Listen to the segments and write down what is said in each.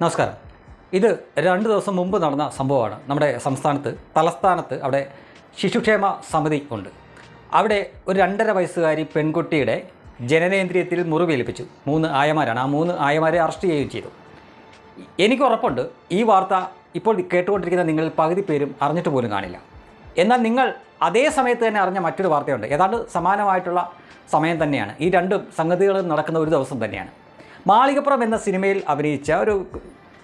നമസ്കാരം. ഇത് രണ്ട് ദിവസം മുമ്പ് നടന്ന സംഭവമാണ്. നമ്മുടെ സംസ്ഥാനത്ത് തലസ്ഥാനത്ത് അവിടെ ശിശുക്ഷേമ സമിതി ഉണ്ട്. അവിടെ ഒരു രണ്ടര വയസ്സുകാരി പെൺകുട്ടിയുടെ ജനനേന്ദ്രിയത്തിൽ മുറിവേൽപ്പിച്ചു. മൂന്ന് ആയമാരാണ്. ആ മൂന്ന് ആയമാരെ അറസ്റ്റ് ചെയ്യുകയും ചെയ്തു. എനിക്ക് ഉറപ്പുണ്ട് ഈ വാർത്ത ഇപ്പോൾ കേട്ടുകൊണ്ടിരിക്കുന്ന നിങ്ങളിൽ പകുതി പേരും അറിഞ്ഞിട്ട് പോലും കാണില്ല. എന്നാൽ നിങ്ങൾ അതേ സമയത്ത് തന്നെ അറിഞ്ഞ മറ്റൊരു വാർത്തയുണ്ട്. ഏതാണ്ട് സമാനമായിട്ടുള്ള സമയം തന്നെയാണ്. ഈ രണ്ടും സംഗതികളും നടക്കുന്ന ഒരു ദിവസം തന്നെയാണ്. മാളികപ്പുറം എന്ന സിനിമയിൽ അഭിനയിച്ച ഒരു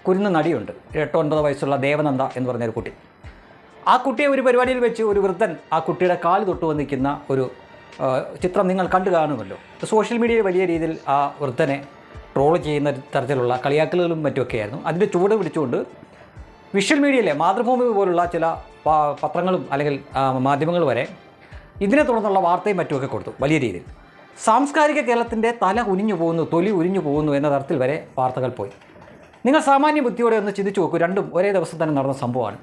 കുരുന്ന നടിയുണ്ട്. എട്ടോ ഒൻപത് വയസ്സുള്ള ദേവനന്ദ എന്ന് പറഞ്ഞൊരു കുട്ടി. ആ കുട്ടിയെ ഒരു പരിപാടിയിൽ വെച്ച് ഒരു വൃദ്ധൻ ആ കുട്ടിയുടെ കാൽ തൊട്ട് വന്നിരിക്കുന്ന ഒരു ചിത്രം നിങ്ങൾ കണ്ടു കാണുമല്ലോ. സോഷ്യൽ മീഡിയയിൽ വലിയ രീതിയിൽ ആ വൃദ്ധനെ ട്രോൾ ചെയ്യുന്ന തരത്തിലുള്ള കളിയാക്കലുകളും മറ്റുമൊക്കെയായിരുന്നു. അതിന്റെ ചൂട് പിടിച്ചുകൊണ്ട് വിഷ്വൽ മീഡിയയിലെ മാതൃഭൂമി പോലുള്ള ചില പത്രങ്ങളും അല്ലെങ്കിൽ മാധ്യമങ്ങൾ വരെ ഇതിനെ തുടർന്നുള്ള വാർത്തയും മറ്റുമൊക്കെ കൊടുത്തു വലിയ രീതിയിൽ. സാംസ്കാരിക കേരളത്തിന്റെ തല ഉരിഞ്ഞു പോകുന്നു തൊലി ഉരിഞ്ഞു പോകുന്നു എന്ന തരത്തിൽ വരെ വാർത്തകൾ പോയി. നിങ്ങൾ സാമാന്യ ബുദ്ധിയോടെ ഒന്ന് ചിന്തിച്ചു നോക്കൂ രണ്ടും ഒരേ ദിവസം തന്നെ നടന്ന സംഭവമാണ്.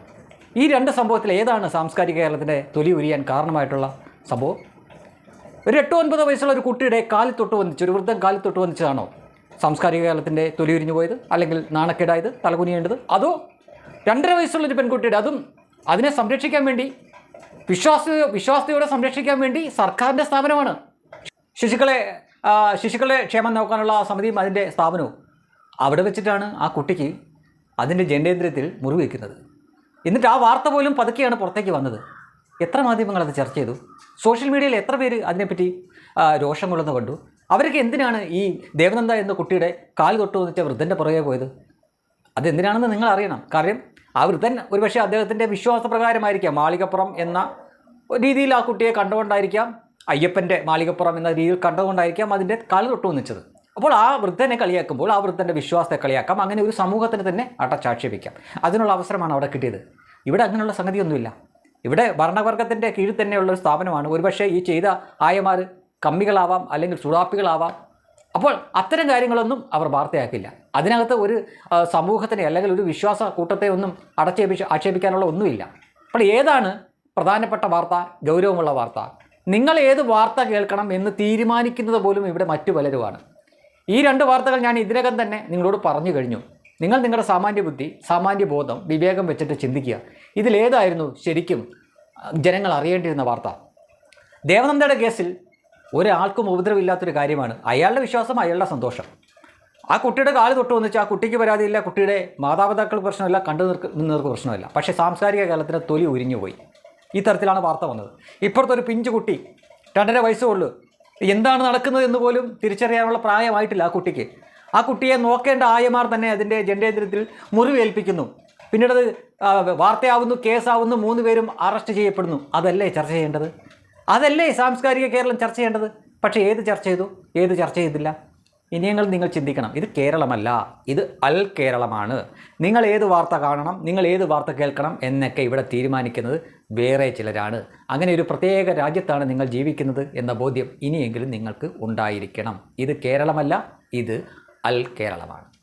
ഈ രണ്ട് സംഭവത്തിൽ ഏതാണ് സാംസ്കാരിക കേരളത്തിന്റെ തൊലി ഉരിയാൻ കാരണമായിട്ടുള്ള സംഭവം? ഒരു എട്ടോ ഒൻപതോ വയസ്സുള്ള ഒരു കുട്ടിയുടെ കാലിൽ തൊട്ട് വന്നിച്ച് ഒരു വൃദ്ധം കാലിൽ തൊട്ട് വന്നിച്ചതാണോ സാംസ്കാരിക കേരളത്തിന്റെ തൊലി ഉരിഞ്ഞു പോയത്? അല്ലെങ്കിൽ നാണക്കേടായത് തലകുനിയേണ്ടത് അതോ രണ്ടര വയസ്സുള്ള ഒരു പെൺകുട്ടിയുടെ അതും അതിനെ സംരക്ഷിക്കാൻ വേണ്ടി വിശ്വാസ വിശ്വാസതയോടെ സംരക്ഷിക്കാൻ വേണ്ടി സർക്കാരിന്റെ സ്ഥാപനമാണ് ശിശുക്കളെ ശിശുക്കളുടെ ശിശുക്കളെ ക്ഷേമം നോക്കാനുള്ള സമിതിയും അതിന്റെ സ്ഥാപനവും അവിടെ വെച്ചിട്ടാണ് ആ കുട്ടിക്ക് അതിന്റെ ജനേന്ദ്രത്തിൽ മുറിവെക്കുന്നത് എന്നിട്ട് ആ വാർത്ത പോലും പതുക്കെയാണ് പുറത്തേക്ക് വന്നത്. എത്ര മാധ്യമങ്ങൾ അത് ചർച്ച ചെയ്തു? സോഷ്യൽ മീഡിയയിൽ എത്ര പേര് അതിനെപ്പറ്റി രോഷം കൊള്ളുന്ന കണ്ടു? അവരൊക്കെ എന്തിനാണ് ഈ ദേവനന്ദ എന്ന കുട്ടിയുടെ കാൽ തൊട്ട് വന്നിട്ട് വൃദ്ധന്റെ പുറകെ പോയത്? അതെന്തിനാണെന്ന് നിങ്ങൾ അറിയണം. കാര്യം ആ വൃദ്ധൻ ഒരുപക്ഷെ അദ്ദേഹത്തിന്റെ വിശ്വാസപ്രകാരമായിരിക്കാം. മാളികപ്പുറം എന്ന രീതിയിൽ ആ കുട്ടിയെ കണ്ടുകൊണ്ടായിരിക്കാം അയ്യപ്പന്റെ മാളികപ്പുറം എന്ന രീതിയിൽ കണ്ടതുകൊണ്ടായിരിക്കാം അതിന്റെ കാൽ തൊട്ടു വന്നിച്ചത്. അപ്പോൾ ആ വൃദ്ധനെ കളിയാക്കുമ്പോൾ ആ വൃദ്ധന്റെ വിശ്വാസത്തെ കളിയാക്കാം. അങ്ങനെ ഒരു സമൂഹത്തിന് തന്നെ അടച്ചാക്ഷേപിക്കാം അതിനുള്ള അവസരമാണ് അവിടെ കിട്ടിയത്. ഇവിടെ അങ്ങനെയുള്ള സംഗതിയൊന്നുമില്ല. ഇവിടെ ഭരണവർഗത്തിന്റെ കീഴിൽ തന്നെയുള്ള ഒരു സ്ഥാപനമാണ്. ഒരുപക്ഷെ ഈ ചെയ്ത ആയമാർ കമ്മികളാവാം അല്ലെങ്കിൽ ചുടാപ്പികളാവാം. അപ്പോൾ അത്തരം കാര്യങ്ങളൊന്നും അവർ വാർത്തയാക്കില്ല. അതിനകത്ത് ഒരു സമൂഹത്തിനെ അല്ലെങ്കിൽ ഒരു വിശ്വാസ കൂട്ടത്തെ ഒന്നും അടച്ചേപിച്ച് ആക്ഷേപിക്കാനുള്ള ഒന്നുമില്ല. അപ്പോൾ ഏതാണ് പ്രധാനപ്പെട്ട വാർത്ത? ഗൗരവമുള്ള വാർത്ത. നിങ്ങൾ ഏത് വാർത്ത കേൾക്കണം എന്ന് തീരുമാനിക്കുന്നത് പോലും ഇവിടെ മറ്റു പലരുമാണ്. ഈ രണ്ട് വാർത്തകൾ ഞാൻ ഇതിനകം തന്നെ നിങ്ങളോട് പറഞ്ഞു കഴിഞ്ഞു. നിങ്ങൾ നിങ്ങളുടെ സാമാന്യ ബുദ്ധി സാമാന്യ ബോധം വിവേകം വെച്ചിട്ട് ചിന്തിക്കുക. ഇതിലേതായിരുന്നു ശരിക്കും ജനങ്ങൾ അറിയേണ്ടിയിരുന്ന വാർത്ത? ദേവനന്ദയുടെ കേസിൽ ഒരാൾക്കും ഉപദ്രവമില്ലാത്തൊരു കാര്യമാണ്. അയാളുടെ വിശ്വാസം അയാളുടെ സന്തോഷം. ആ കുട്ടിയുടെ കാൽ തൊട്ട് വന്നിച്ച് ആ കുട്ടിക്ക് പരാതിയില്ല കുട്ടിയുടെ മാതാപിതാക്കൾ പ്രശ്നമില്ല കണ്ടു നിർക്ക് നിന്നവർക്ക് പ്രശ്നമില്ല. പക്ഷേ സാംസ്കാരിക കാലത്തിന് തൊലി ഉരിഞ്ഞു പോയി ഈ തരത്തിലാണ് വാർത്ത വന്നത്. ഇപ്പുറത്തെ ഒരു പിഞ്ചു കുട്ടി രണ്ടര വയസ്സുള്ളൂ എന്താണ് നടക്കുന്നത് എന്ന് പോലും തിരിച്ചറിയാനുള്ള പ്രായമായിട്ടില്ല ആ കുട്ടിക്ക്. ആ കുട്ടിയെ നോക്കേണ്ട ആയമാർ തന്നെ അതിന്റെ ജനേന്ദ്രത്തിൽ മുറിവേൽപ്പിക്കുന്നു. പിന്നീട് അത് വാർത്തയാവുന്നു കേസാവുന്നു മൂന്ന് പേരും അറസ്റ്റ് ചെയ്യപ്പെടുന്നു. അതല്ലേ ചർച്ച ചെയ്യേണ്ടത്? അതല്ലേ സാംസ്കാരിക കേരളം ചർച്ച ചെയ്യേണ്ടത്? പക്ഷേ ഏത് ചർച്ച ചെയ്തു? ഏത് ചർച്ച ചെയ്തില്ല? ഇനിയങ്ങൾ നിങ്ങൾ ചിന്തിക്കണം ഇത് കേരളമല്ല ഇത് അൽ കേരളമാണ്. നിങ്ങൾ ഏത് വാർത്ത കാണണം നിങ്ങൾ ഏത് വാർത്ത കേൾക്കണം എന്നൊക്കെ ഇവിടെ തീരുമാനിക്കുന്നത് വേറെ ചിലരാണ്. അങ്ങനെ ഒരു പ്രത്യേക രാജ്യത്താണ് നിങ്ങൾ ജീവിക്കുന്നത് എന്ന ബോധ്യം ഇനിയെങ്കിലും നിങ്ങൾക്ക് ഉണ്ടായിരിക്കണം. ഇത് കേരളമല്ല ഇത് അൽ കേരളമാണ്.